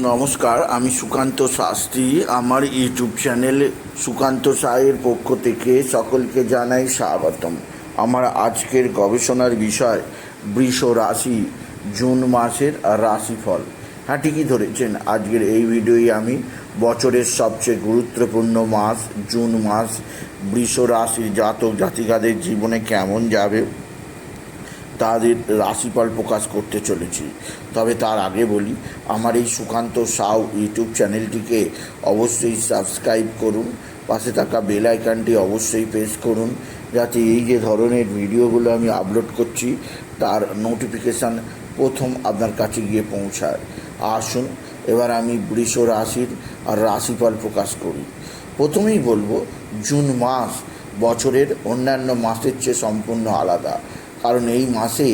নমস্কার, আমি সুকান্ত শাস্ত্রী। আমার ইউটিউব চ্যানেল সুকান্ত সাহের পক্ষ থেকে সকলকে জানাই স্বাগতম। আমার আজকের গবেষণার বিষয়, বৃষ রাশি, জুন মাসের রাশিফল। হ্যাঁ ঠিকই ধরেছেন, আজকের এই ভিডিওই আমি বছরের সবচেয়ে গুরুত্বপূর্ণ মাস, জুন মাস, বৃষ রাশির জাতক জাতিকাদের জীবনে কেমন যাবে, তাদের রাশিফল প্রকাশ করতে চলেছি। তবে তার আগে বলি, আমার এই সুকান্ত সাউ ইউটিউব চ্যানেলটিকে অবশ্যই সাবস্ক্রাইব করুন, পাশে থাকা বেল আইকনটি অবশ্যই প্রেস করুন, যাতে এই যে ধরনের ভিডিওগুলো আমি আপলোড করছি, তার নোটিফিকেশান প্রথম আপনার কাছে গিয়ে পৌঁছায়। আসুন, এবার আমি বৃষ রাশির আর রাশিফল প্রকাশ করি। প্রথমেই বলব, জুন মাস বছরের অন্যান্য মাসের চেয়ে সম্পূর্ণ আলাদা, কারণ এই মাসে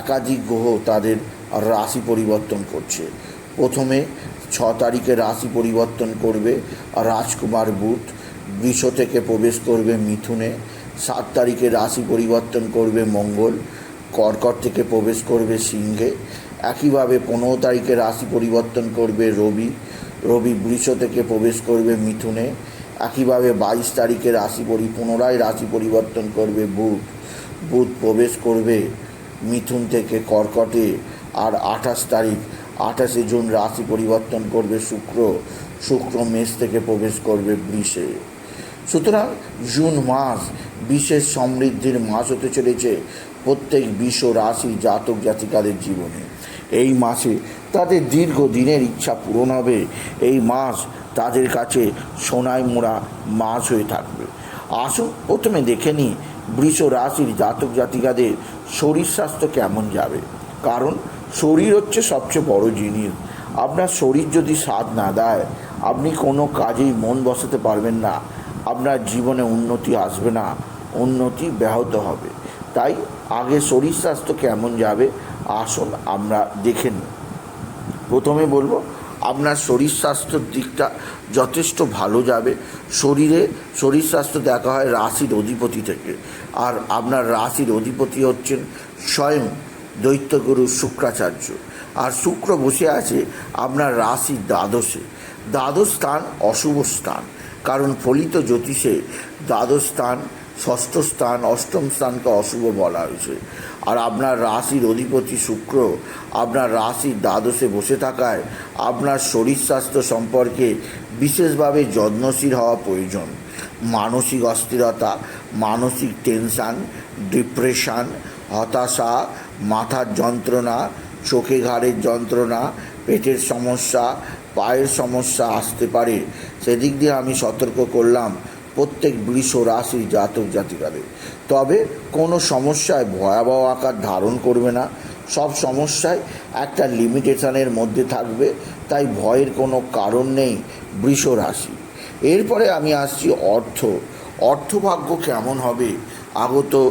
একাধিক গ্রহ তাদের রাশি পরিবর্তন করছে। প্রথমে ছ তারিখে রাশি পরিবর্তন করবে রাজকুমার বুধ বৃষ থেকে প্রবেশ করবে মিথুনে। সাত তারিখে রাশি পরিবর্তন করবে মঙ্গল, কর্কট থেকে প্রবেশ করবে সিংহে। একইভাবে পনেরো তারিখে রাশি পরিবর্তন করবে রবি রবি বৃষ থেকে প্রবেশ করবে মিথুনে। একইভাবে বাইশ তারিখে রাশি পরি পুনরায় রাশি পরিবর্তন করবে বুধ। বুধ প্রবেশ করবে মিথুন থেকে কর্কটে। আর আঠাশ তারিখ, আঠাশে জুন রাশি পরিবর্তন করবে শুক্র। শুক্র মেষ থেকে প্রবেশ করবে বৃষে। সুতরাং জুন মাস বিশেষ সমৃদ্ধির মাস হতে চলেছে প্রত্যেক বিশ্ব রাশি জাতক জাতিকাদের জীবনে। এই মাসে তাদের দীর্ঘ দিনের ইচ্ছা পূরণ হবে। এই মাস তাদের কাছে সোনায় মোড়া মাস হয়ে থাকবে। আসুন প্রথমে দেখে নিই বৃষ রাশির জাতক জাতিকাদের শরীর স্বাস্থ্য কেমন যাবে। কারণ শরীর হচ্ছে সবচেয়ে বড় জিনিস। আপনার শরীর যদি স্বাদ না দেয়, আপনি কোনো কাজেই মন বসাতে পারবেন না। আপনার জীবনে উন্নতি আসবে না, উন্নতি ব্যাহত হবে। তাই আগে শরীর স্বাস্থ্য কেমন যাবে আসল আমরা দেখে নিই। প্রথমে বলব, আপনার শরীর স্বাস্থ্যের দিকটা যথেষ্ট ভালো যাবে। শরীরে, শরীর স্বাস্থ্য দেখা হয় রাশির অধিপতি থেকে। আর আপনার রাশির অধিপতি হচ্ছেন স্বয়ং দৈত্যগুরু শুক্রাচার্য। আর শুক্র বসে আছে আপনার রাশির দ্বাদশে। দ্বাদশ স্থান অশুভ স্থান। কারণ ফলিত জ্যোতিষে দ্বাদশ স্থান, ষষ্ঠ স্থান, অষ্টম স্থানকে অশুভ বলা হয়েছে। আর আপনার রাশির অধিপতি শুক্র আপনার রাশির দ্বাদশে বসে থাকায় আপনার শরীর স্বাস্থ্য সম্পর্কে বিশেষভাবে যত্নশীল হওয়া প্রয়োজন। মানসিক অস্থিরতা, মানসিক টেনশান ডিপ্রেশান হতাশা মাথার যন্ত্রণা, চোখে ঘাড়ের যন্ত্রণা, পেটের সমস্যা, পায়ের সমস্যা আসতে পারে। সেদিক দিয়ে আমি সতর্ক করলাম প্রত্যেক বৃষ রাশির জাতক জাতিকাদের। তবে কোনো সমস্যায় ভয়াবহ আকার ধারণ করবে না। সব সমস্যায় একটা লিমিটেশনের মধ্যে থাকবে, তাই ভয়ের কোনো কারণ নেই বৃষ রাশি। এরপরে আমি আসছি অর্থ। অর্থভাগ্য কেমন হবে? আগত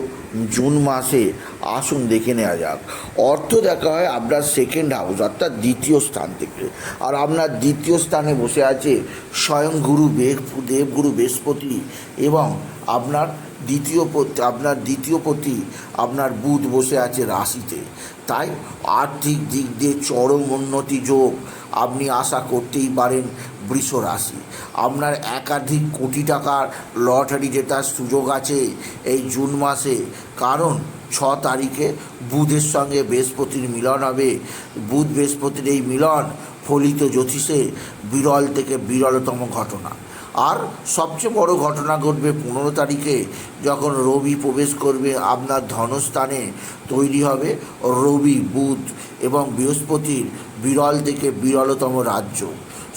জুন মাসে আসুন দেখে নেওয়া যাক। অর্থ দেখা হয় আপনার সেকেন্ড হাউস অর্থাৎ দ্বিতীয় স্থান থেকে। আর আপনার দ্বিতীয় স্থানে বসে আছে স্বয়ং গুরু বেগ দেবগুরু বৃহস্পতি এবং আপনার দ্বিতীয় পতি, আপনার দ্বিতীয় পতি, আপনার বুধ বসে আছে রাশিতে। তাই আর্থিক দিক দিয়ে চরম উন্নতি যোগ আপনি আশা করতেই পারেন বৃষ রাশি। আপনার একাধিক কোটি টাকার লটারি জেতার সুযোগ আছে এই জুন মাসে। কারণ ছ তারিখে বুধের সঙ্গে বৃহস্পতির মিলন হবে। বুধ বৃহস্পতির এই মিলন ফলিত জ্যোতিষে বিরল থেকে বিরলতম ঘটনা। আর সবচেয়ে বড় ঘটনা ঘটবে পনেরো তারিখে, যখন রবি প্রবেশ করবে আপনার ধনস্থানে, তৈরি হবে রবি, বুধ এবং বৃহস্পতির বিরল থেকে বিরলতম রাজ্য।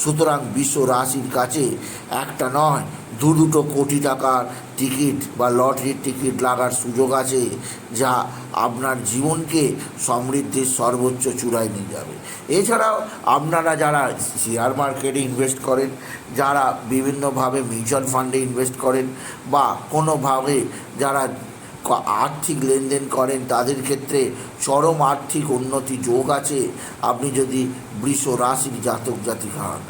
সুতরাং বিশ্ব রাশির কাছে একটা নয়, দু দুটো কোটি টাকার টিকিট বা লটারির টিকিট লাগার সুযোগ আছে যা আপনার জীবনকে সমৃদ্ধির সর্বোচ্চ চূড়ায় নিয়ে যাবে। এছাড়াও আপনারা যারা শেয়ার মার্কেটে ইনভেস্ট করেন, যারা বিভিন্নভাবে মিউচুয়াল ফান্ডে ইনভেস্ট করেন বা কোনোভাবে যারা আর্থিক লেনদেন করেন, তাদের ক্ষেত্রে চরম আর্থিক উন্নতি যোগ আছে। আপনি যদি বৃষ রাশির জাতক জাতিকা হন,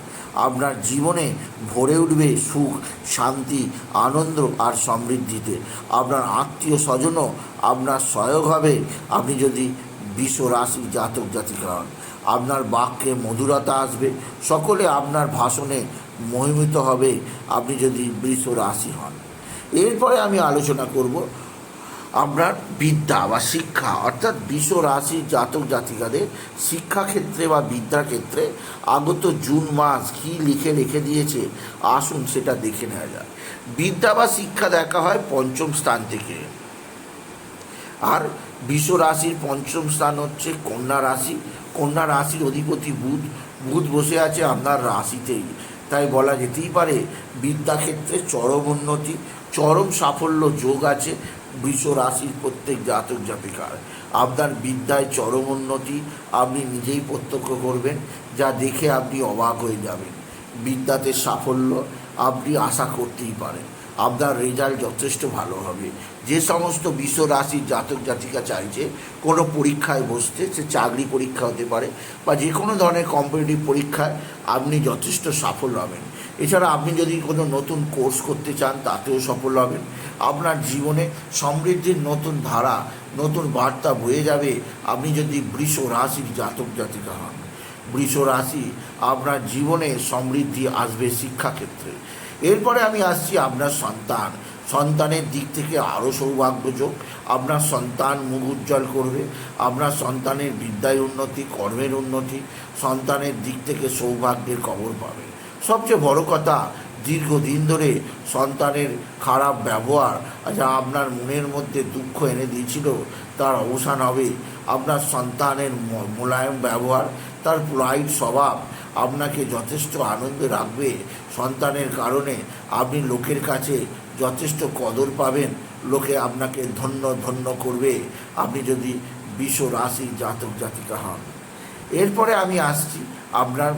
আপনার জীবনে ভরে উঠবে সুখ, শান্তি, আনন্দ আর সমৃদ্ধিতে। আপনার আত্মীয় স্বজনও আপনার সহায়ক হবে। আপনি যদি বিশ্ব রাশির জাতক জাতিকা হন, আপনার বাক্যে মধুরতা আসবে, সকলে আপনার ভাষণে মোহিত হবে। আপনি যদি বৃষ রাশি হন, এরপরে আমি আলোচনা করব আপনার বিদ্যা বা শিক্ষা, অর্থাৎ বিশ্ব রাশি জাতক জাতিকাদের শিক্ষাক্ষেত্রে বা বিদ্যাক্ষেত্রে আগত জুন মাস কী লিখে রেখে দিয়েছে, আসুন সেটা দেখে নেওয়া যায় বিদ্যা বা শিক্ষা দেখা হয় পঞ্চম স্থান থেকে। আর বিশ্ব রাশির পঞ্চম স্থান হচ্ছে কন্যা রাশি। কন্যা রাশির অধিপতি বুধ বুধ বসে আছে আপনার রাশিতেই। তাই বলা যেতেই পারে বিদ্যাক্ষেত্রে চরম উন্নতি চরম সাফল্য যোগ আছে বিশ্ব রাশির প্রত্যেক জাতক জাতিকার। আপনার বিদ্যায় চরম উন্নতি, আপনি নিজেই প্রত্যক্ষ করবেন, যা দেখে আপনি অবাক হয়ে যাবেন। বিদ্যাতে সাফল্য, আপনি আশা করতেই পারেন। আপনার রেজাল্ট যথেষ্ট ভালো হবে। যে সমস্ত বিশ্ব রাশির জাতক জাতিকা চাইছে, কোনো পরীক্ষায় বসতে সে চাকরি পরীক্ষা হতে পারে বা যে কোনো ধরনের কম্পিটিটিভ পরীক্ষায় আপনি যথেষ্ট সাফল্য হবেন এছাড়া আপনি যদি কোনো নতুন কোর্স করতে চান, তাতেও সফল হবেন। আপনার জীবনে সমৃদ্ধির নতুন ধারা, নতুন বার্তা বয়ে যাবে। আপনি যদি বৃষ রাশির জাতক জাতিকা হন, বৃষ রাশি আপনার জীবনে সমৃদ্ধি আসবে শিক্ষাক্ষেত্রে। এরপরে আমি আসছি আপনার সন্তান। সন্তানের দিক থেকে আরও সৌভাগ্যযোগ। আপনার সন্তান মুখ উজ্জ্বল করবে। আপনার সন্তানের বিদ্যায় উন্নতি, কর্মের উন্নতি, সন্তানের দিক থেকে সৌভাগ্যের খবর পাবে। সবচেয়ে বড় কথা দীর্ঘদিন ধরে সন্তানের খারাপ ব্যবহার, যা আপনার মনের মধ্যে দুঃখ এনে দিয়েছিল, তার অবসান হবে। আপনার সন্তানের মোলায়েম ব্যবহার, তার প্রাইড স্বভাব আপনাকে যথেষ্ট আনন্দে রাখবে। সন্তানের কারণে আপনি লোকের কাছে যথেষ্ট কদর পাবেন। লোকে আপনাকে ধন্য ধন্য করবে। আপনি যদি বিশ্ব রাশি জাতক জাতিকা হন। এরপরে আমি আসছি আপনার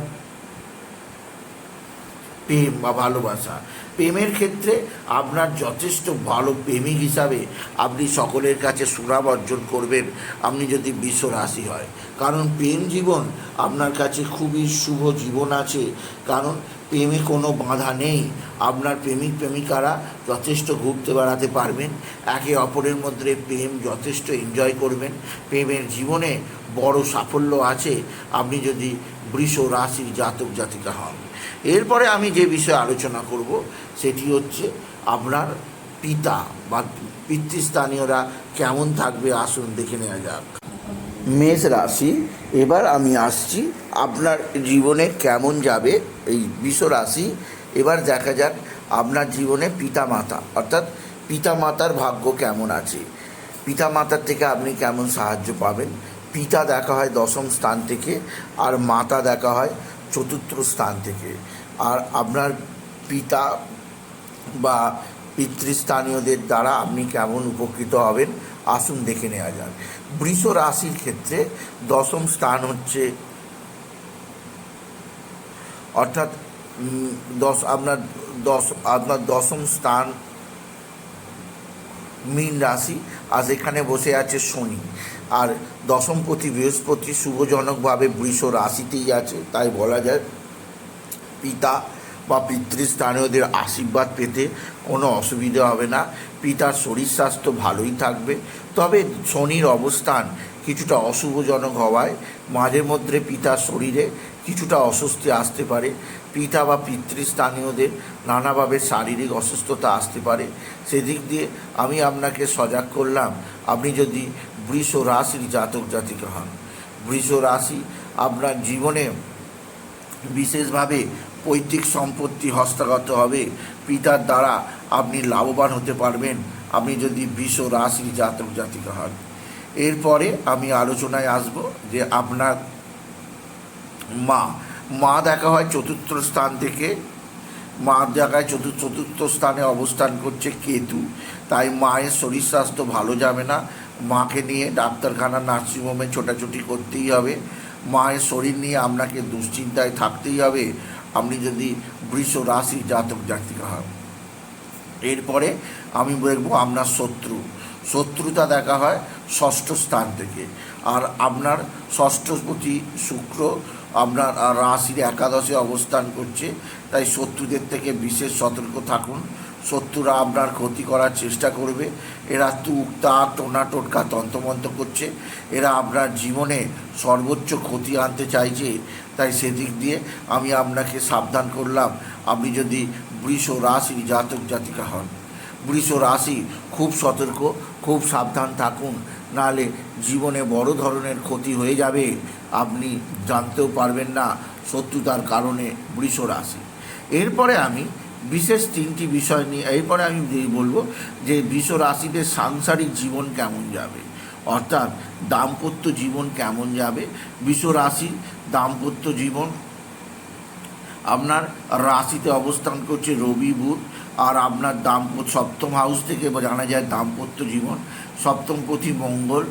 প্রেম বা ভালোবাসা। প্রেমের ক্ষেত্রে আপনার যথেষ্ট ভালো প্রেমিক হিসাবে আপনি সকলের কাছে সুনাম অর্জন করবেন, আপনি যদি বিশ্ব রাশি হয়। কারণ প্রেম জীবন আপনার কাছে খুবই শুভ জীবন আছে। কারণ প্রেমে কোনো বাধা নেই। আপনার প্রেমিক প্রেমিকারা যথেষ্ট ঘুরতে বেড়াতে পারবেন। একে অপরের মধ্যে প্রেম যথেষ্ট এনজয় করবেন। প্রেমের জীবনে বড় সাফল্য আছে। আপনি যদি বৃষ রাশির জাতক জাতিকা হন। এরপরে আমি যে বিষয়ে আলোচনা করব, সেটি হচ্ছে আপনার পিতা বা পিতৃস্থানীয়রা কেমন থাকবে? আসুন দেখে নেওয়া যাক। মেষ রাশি, এবার আমি আসছি আপনার জীবনে কেমন যাবে? এই বিশ্ব রাশি, এবার দেখা যাক আপনার জীবনে পিতা মাতা অর্থাৎ পিতা মাতার ভাগ্য কেমন আছে? পিতা মাতার থেকে আপনি কেমন সাহায্য পাবেন? পিতা দেখা হয় দশম স্থান থেকে, আর মাতা দেখা হয় চতুর্থ স্থান থেকে। আর আপনার পিতা বা পিতৃস্থানীয়দের দ্বারা আপনি কেমন উপকৃত হবেন, আসুন দেখে নেওয়া যাক। বৃষ রাশির ক্ষেত্রে দশম স্থান হচ্ছে অর্থাৎ দশ, আপনার দশ, আপনার দশম স্থান মীন রাশি, আর এখানে বসে আছে শনি। আর দশমপতি বৃহস্পতি শুভজনকভাবে বৃষ রাশিতেই আছে, তাই বলা যায় পিতা বা পিতৃস্থানীয়দের আশীর্বাদ পেতে কোনো অসুবিধা হবে না। পিতার শরীর স্বাস্থ্য ভালোই থাকবে। তবে শনির অবস্থান কিছুটা অশুভজনক হওয়ায় মাঝে মধ্যে পিতার শরীরে কিছুটা অস্বস্তি আসতে পারে। পিতা বা পিতৃস্থানীয়দের নানাভাবে শারীরিক অসুস্থতা আসতে পারে। সেদিক দিয়ে আমি আপনাকে সজাগ করলাম, আপনি যদি বৃষ রাশির জাতক জাতিকা হন। বৃষ রাশি আপনার জীবনে বিশেষভাবে পৈতৃক সম্পত্তি হস্তগত হবে। পিতার দ্বারা আপনি লাভবান হতে পারবেন। আপনি যদি বিশ্ব রাশির জাতক জাতিকা হন। এরপরে আমি আলোচনায় আসব যে আপনার মা মা দেখা হয় চতুর্থ স্থান থেকে। মা দেখায় চতুর্থ চতুর্থ স্থানে অবস্থান করছে কেতু। তাই মায়ের শরীর স্বাস্থ্য ভালো যাবে না। মাকে নিয়ে ডাক্তারখানা নার্সিংহোমে ছোটাছুটি করতেই হবে। মায়ের শরীর নিয়ে আপনাকে দুশ্চিন্তায় থাকতেই হবে। আপনি যদি বৃষ রাশি জাতক জাতিকা হন। এরপরে আমি বলব আপনার শত্রু। শত্রুতা দেখা হয় ষষ্ঠ স্থান থেকে। আর আপনার ষষ্ঠপতি শুক্র আপনার রাশির একাদশে অবস্থান করছে। তাই শত্রুদের থেকে বিশেষ সতর্ক থাকুন। শত্রুরা আপনার ক্ষতি করার চেষ্টা করবে। এরা তুক তাক টোনা, টোটকা, তন্ত্রমন্ত্র করছে। এরা আপনার জীবনে সর্বোচ্চ ক্ষতি আনতে চাইছে, তাই সেদিক দিয়ে আমি আপনাকে সাবধান করলাম। আপনি যদি বৃষ রাশির জাতক জাতিকা হন, বৃষ রাশি খুব সতর্ক, খুব সাবধান থাকুন। নাহলে জীবনে বড় ধরনের ক্ষতি হয়ে যাবে, আপনি জানতেও পারবেন না শত্রুতার কারণে বৃষ রাশি। এরপরে আমি বিশেষ তিনটি বিষয় নিয়ে, এরপরে আমি বলব যে বৃষ রাশিতে সাংসারিক জীবন কেমন যাবে? অর্থাৎ দাম্পত্য জীবন কেমন যাবে? বৃষ রাশি দাম্পত্য জীবন, আপনার রাশিতে অবস্থান করছে রবি, বুধ, আর আপনার দাম্পত্য সপ্তম হাউস থেকে জানা যায় দাম্পত্য জীবন সপ্তমপতি মঙ্গল,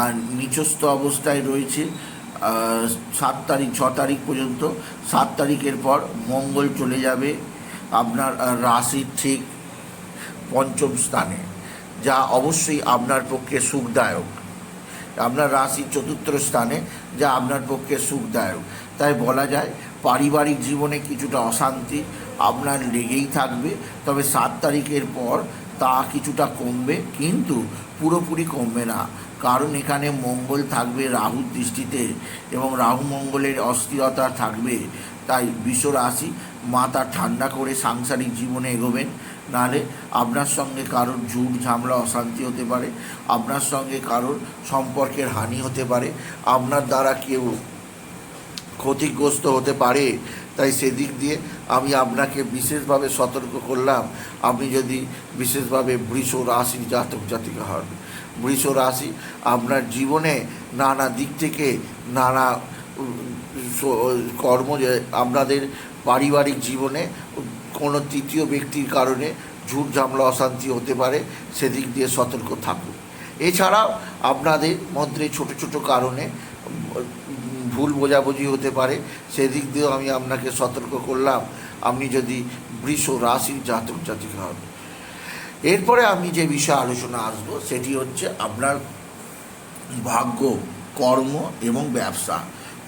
আর নিচস্থ অবস্থায় রয়েছে সাত তারিখ, ছ তারিখ পর্যন্ত, সাত তারিখের পর মঙ্গল চলে যাবে। আপনার রাশির ঠিক পঞ্চম স্থানে, যা অবশ্যই আপনার পক্ষে সুখদায়ক। আপনার রাশির চতুর্থ স্থানে, যা আপনার পক্ষে সুখদায়ক। তাই বলা যায়, পারিবারিক জীবনে কিছুটা অশান্তি আপনার লেগেই থাকবে, তবে সাত তারিখের পর তা কিছুটা কমবে, কিন্তু পুরোপুরি কমবে না। কারণ এখানে মঙ্গল থাকবে রাহুর দৃষ্টিতে এবং রাহু মঙ্গলের অস্থিরতা থাকবে তাই বিশ্ব রাশি মাথা ঠান্ডা করে সাংসারিক জীবনে এগোবেন। নাহলে আপনার সঙ্গে কারোর ঝুট ঝামেলা, অশান্তি হতে পারে। আপনার সঙ্গে কারোর সম্পর্কের হানি হতে পারে। আপনার দ্বারা কেউ ক্ষতিগ্রস্ত হতে পারে। তাই সেদিক দিয়ে আমি আপনাকে বিশেষভাবে সতর্ক করলাম। আপনি যদি বিশেষভাবে বৃষ রাশির জাতক জাতিকা হন, বৃষ রাশি আপনার জীবনে নানা দিক থেকে নানা কর্ম আপনাদের পারিবারিক জীবনে কোনো তৃতীয় ব্যক্তির কারণে ঝুট ঝামেলা, অশান্তি হতে পারে, সেদিক দিয়ে সতর্ক থাকুন। এছাড়াও আপনাদের মধ্যে ছোট ছোট কারণে ভুল বোঝাবুঝি হতে পারে, সেদিক দিয়েও আমি আপনাকে সতর্ক করলাম, আপনি যদি বৃষ রাশির জাতক জাতিকা হন। এরপরে আমি যে বিষয়ে আলোচনা আসব, সেটি হচ্ছে আপনার ভাগ্য, কর্ম এবং ব্যবসা।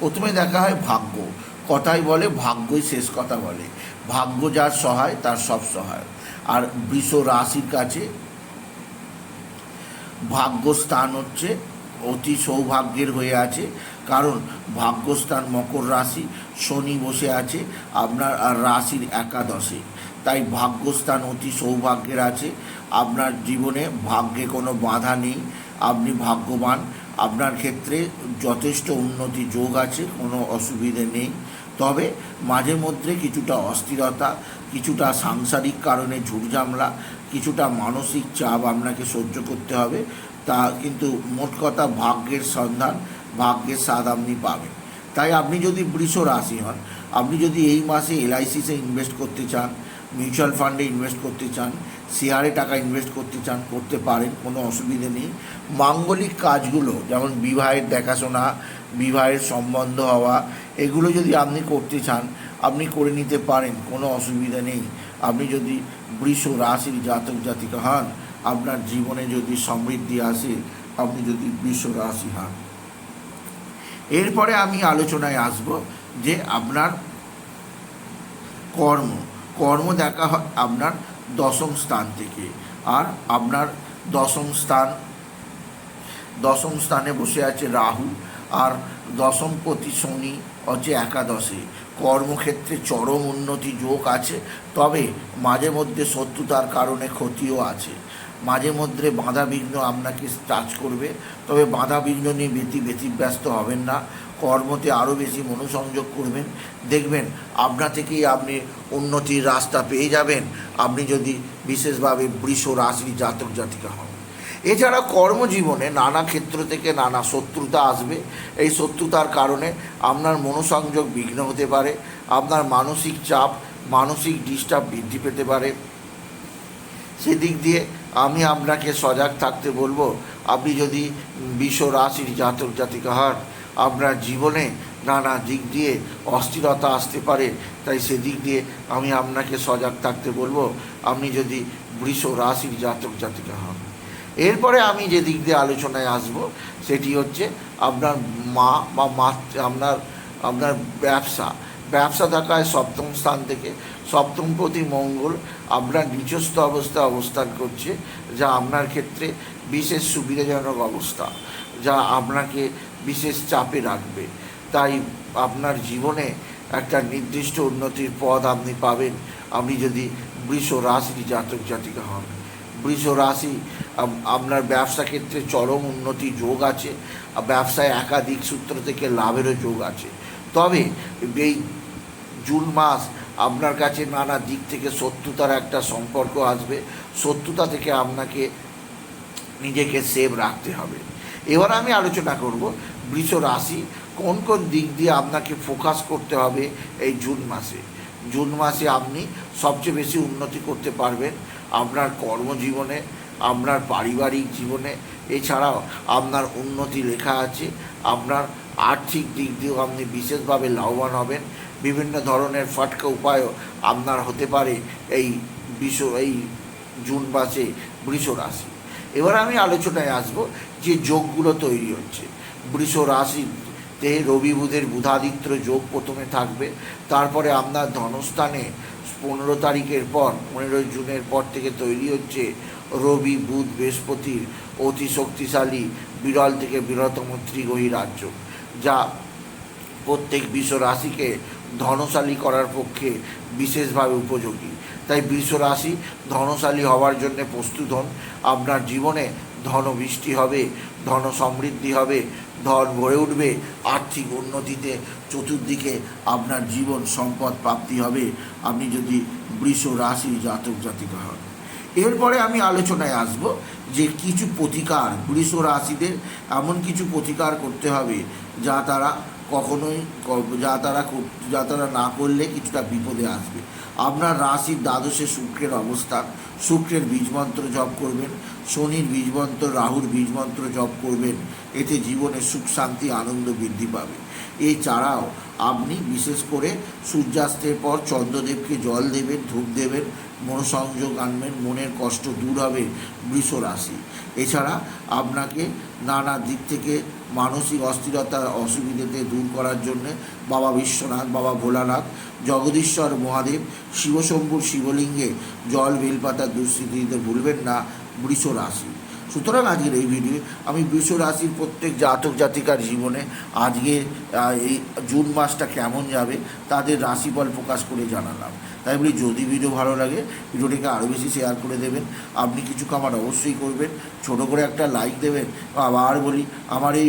প্রথমে দেখা হয় ভাগ্য। কথাই বলে, ভাগ্যই শেষ কথা বলে। ভাগ্য যার সহায়, তার সব সহায়। আর বৃষ রাশির কাছে ভাগ্যস্থান হচ্ছে, অতি সৌভাগ্যের হয়ে আছে। কারণ ভাগ্যস্থান মকর রাশি, শনি বসে আছে, আপনার আর রাশির একাদশে। তাই ভাগ্যস্থান অতি সৌভাগ্যের আছে। আপনার জীবনে ভাগ্যে কোনো বাধা নেই। আপনি ভাগ্যবান। আপনার ক্ষেত্রে যথেষ্ট উন্নতি যোগ আছে, কোনো অসুবিধে নেই। তবে মাঝে মধ্যে কিছুটা অস্থিরতা, কিছুটা সাংসারিক কারণে ঝুটঝামলা কিছুটা মানসিক চাপ আপনাকে সহ্য করতে হবে। তা কিন্তু মোট কথা ভাগ্যের সন্ধান, ভাগ্যের স্বাদ আপনি পাবেন। তাই আপনি যদি বৃষ রাশি হন, আপনি যদি এই মাসে এলআইসিতে ইনভেস্ট করতে চান মিউচুয়াল ফান্ডে ইনভেস্ট করতে চান শেয়ারে টাকা ইনভেস্ট করতে চান, করতে পারেন, কোনো অসুবিধে নেই। মাঙ্গলিক কাজগুলো, যেমন বিবাহের দেখাশোনা, বিবাহের সম্বন্ধ হওয়া, এগুলো যদি আপনি করতে চান, আপনি করে নিতে পারেন, কোনো অসুবিধা নেই। আপনি যদি বৃষ রাশির জাতক জাতিকা হন, আপনার জীবনে যদি সমৃদ্ধি আসে, আপনি যদি বৃষ রাশি হন। এরপরে আমি আলোচনায় আসব যে আপনার কর্ম কর্ম দেখা হয় আপনার দশম স্থান থেকে। আর আপনার দশম স্থান, দশম স্থানে বসে আছে রাহু। আর দশম প্রতি শনি হচ্ছে একাদশে। কর্মক্ষেত্রে চরম উন্নতি যোগ আছে, তবে মাঝে মধ্যে শত্রুতার কারণে ক্ষতিও আছে। মাঝে মধ্যে বাধা বিঘ্ন আপনাকে টাচ করবে, তবে বাধা বিঘ্ন নিয়ে ব্যতি ব্যতিব্যস্ত হবেন না। কর্মতে আরও বেশি মনোসংযোগ করবেন। দেখবেন আপনা থেকেই আপনি উন্নতির রাস্তা পেয়ে যাবেন। আপনি যদি বিশেষভাবে বৃষ রাশির জাতক জাতিকা হন। এছাড়া কর্মজীবনে নানা ক্ষেত্র থেকে নানা শত্রুতা আসবে। এই শত্রুতার কারণে আপনার মনোসংযোগ বিঘ্ন হতে পারে। আপনার মানসিক চাপ, মানসিক ডিস্টার্ব বৃদ্ধি পেতে পারে। সেদিক দিয়ে আমি আপনাকে সজাগ থাকতে বলব, আপনি যদি বিশ্ব রাশির জাতক জাতিকা হন আপনার জীবনে নানা দিক দিয়ে অস্থিরতা আসতে পারে, তাই সেদিক দিয়ে আমি আপনাকে সজাগ থাকতে বলব, আপনি যদি বৃষ রাশির জাতক জাতিকা হন। এরপরে আমি যে দিক দিয়ে আলোচনায় আসব, সেটি হচ্ছে আপনার মা বা মা আপনার আপনার ব্যবসা। ব্যবসা থাকায় সপ্তম স্থান থেকে সপ্তম প্রতি মঙ্গল আপনার নিচস্থ অবস্থায় অবস্থান করছে, যা আপনার ক্ষেত্রে বিশেষ সুবিধাজনক অবস্থা, যা আপনাকে বিশেষ চাপে রাখবে। তাই আপনার জীবনে একটা নির্দিষ্ট উন্নতির পথ আপনি পাবেন। আপনি যদি বৃষ রাশির জাতক জাতিকা হন, বৃষ রাশি আপনার ব্যবসা ক্ষেত্রে চরম উন্নতি যোগ আছে ব্যবসায় একাধিক সূত্র থেকে লাভেরও যোগ আছে। তবে এই জুন মাস আপনার কাছে নানা দিক থেকে শত্রুতার একটা সম্পর্ক আসবে। শত্রুতা থেকে আপনাকে নিজেকে সেভ রাখতে হবে। এবার আমি আলোচনা করব বৃষ রাশি, কোন কোন দিক দিয়ে আপনাকে ফোকাস করতে হবে এই জুন মাসে? জুন মাসে আপনি সবচেয়ে বেশি উন্নতি করতে পারবেন আপনার কর্মজীবনে, আপনার পারিবারিক জীবনে। এছাড়াও আপনার উন্নতি লেখা আছে, আপনার আর্থিক দিক দিয়েও আপনি বিশেষভাবে লাভবান হবেন। বিভিন্ন ধরনের ফাটকা উপায়ও আপনার হতে পারে এই বিশ্ব এই জুন মাসে বৃষ রাশি। এবার আমি আলোচনায় আসব যে যোগগুলো তৈরি হচ্ছে। বৃষ রাশিতে রবি বুধের বুধাদিত্য যোগ প্রথমে থাকবে। তারপরে আপনার ধনস্থানে পনেরো তারিখের পর, পনেরোই জুনের পর থেকে তৈরি হচ্ছে রবি বুধ বৃহস্পতির অতি শক্তিশালী বিরল থেকে বৃহত্তম ত্রিগহী রাজ্য, যা প্রত্যেক বিশ্ব রাশিকে ধনশালী করার পক্ষে বিশেষভাবে উপযোগী। তাই বৃষ রাশি ধনশালী হওয়ার জন্য প্রস্তুত হন। আপনার জীবনে ধন বৃষ্টি হবে ধন সমৃদ্ধি হবে ধন ভরে উঠবে, আর্থিক উন্নতিতে চতুর্দিকে আপনার জীবন সম্পদ প্রাপ্তি হবে। আপনি যদি বৃষ রাশি জাতক জাতিকা হন। এরপরে আমি আলোচনায় আসব যে কিছু প্রতিকার, বৃষ রাশিদের এমন কিছু প্রতিকার করতে হবে যা তারা কখনোই যা তারা যা তারা না করলে কিছুটা বিপদে আসবে। আপনার রাশির দ্বাদশে শুক্রের অবস্থান শুক্রের বীজমন্ত্র জপ করবেন। শনির বীজমন্ত্র রাহুর বীজমন্ত্র জপ করবেন। এতে জীবনে সুখ, শান্তি, আনন্দ বৃদ্ধি পাবে। এছাড়াও আপনি বিশেষ করে সূর্যাস্তের পর চন্দ্রদেবকে জল দেবেন, ধূপ দেবেন, মনোসংযোগ আনবেন, মনের কষ্ট দূর হবে বৃষ রাশি এছাড়া আপনাকে নানা দিক থেকে মানসিক অস্থিরতার অসুবিধাতে দূর করার জন্য বাবা বিশ্বনাথ, বাবা ভোলানাথ, জগদীশ্বর মহাদেব, শিবশম্ভুর শিবলিঙ্গে জল, বেলপাতা দুঃস্থিতি দিতে ভুলবেন না বৃষ রাশি সুতরাং আজকের এই ভিডিও আমি বিশ্ব রাশির প্রত্যেক জাতক, জাতিকার জীবনে আজকে এই জুন মাসটা কেমন যাবে, তাদের রাশিফল প্রকাশ করে জানালাম। তাই বলি, যদি ভিডিও ভালো লাগে ভিডিওটিকে আরও বেশি শেয়ার করে দেবেন। আপনি কিছু কামার অবশ্যই করবেন। ছোট করে একটা লাইক দেবেন। আবার বলি, আমার এই